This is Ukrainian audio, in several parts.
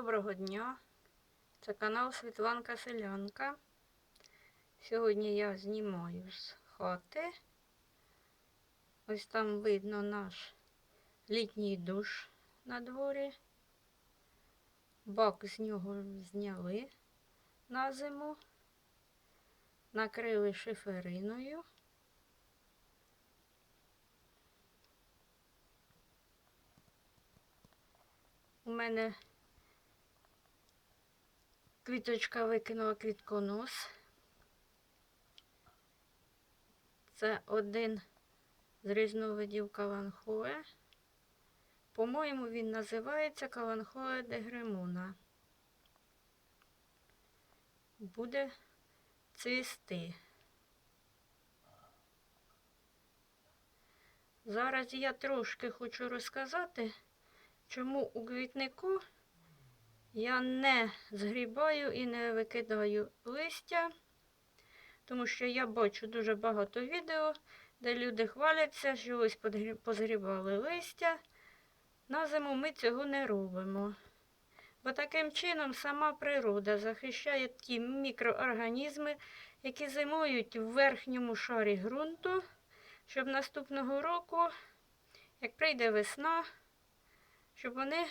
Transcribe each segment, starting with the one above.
Доброго дня! Це канал Світланка Селянка. Сьогодні я знімаю з хати. Ось там видно наш літній душ на дворі. Бак з нього зняли на зиму, накрили шифериною. У мене квіточка викинула квітконос. Це один з різновидів каланхоe. По-моєму, він називається каланхоe дегремона. Буде цвісти. Зараз я трошки хочу розказати, чому у квітнику я не згрібаю і не викидаю листя, тому що я бачу дуже багато відео, де люди хваляться, що ось позгрібали листя. На зиму ми цього не робимо. Бо таким чином сама природа захищає ті мікроорганізми, які зимують в верхньому шарі ґрунту, щоб наступного року, як прийде весна, щоб вони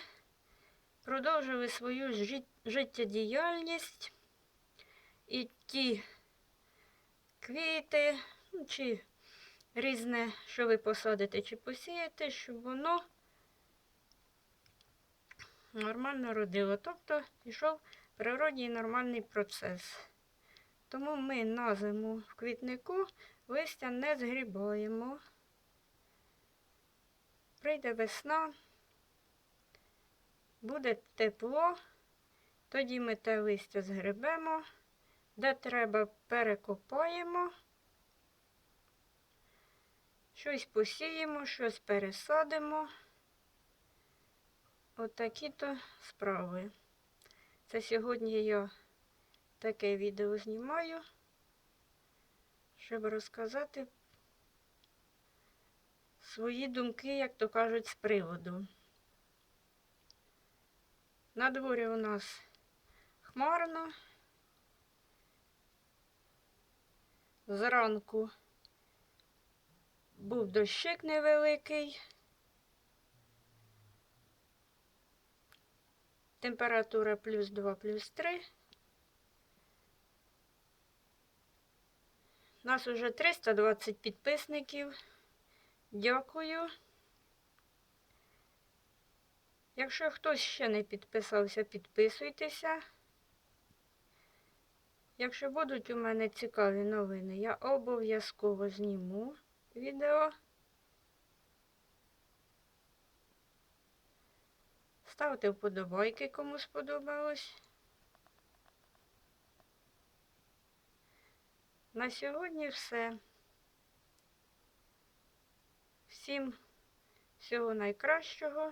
продовжили свою жит- життєдіяльність і ті квіти, ну, чи різне, що ви посадите чи посієте, щоб воно нормально родило. Тобто пішов природній нормальний процес. Тому ми на зиму в квітнику листя не згрібаємо. Прийде весна, буде тепло, тоді ми те листя згребемо, де треба перекопаємо, щось посіємо, щось пересадимо. Отакі то справи. Це сьогодні я таке відео знімаю, щоб розказати свої думки, як то кажуть, з приводу. На дворі у нас хмарно. Зранку був дощик невеликий. Температура плюс 2, плюс 3. Нас уже 320 підписників. Дякую. Якщо хтось ще не підписався, підписуйтеся. Якщо будуть у мене цікаві новини, я обов'язково зніму відео. Ставте вподобайки, кому сподобалось. На сьогодні все. Всім всього найкращого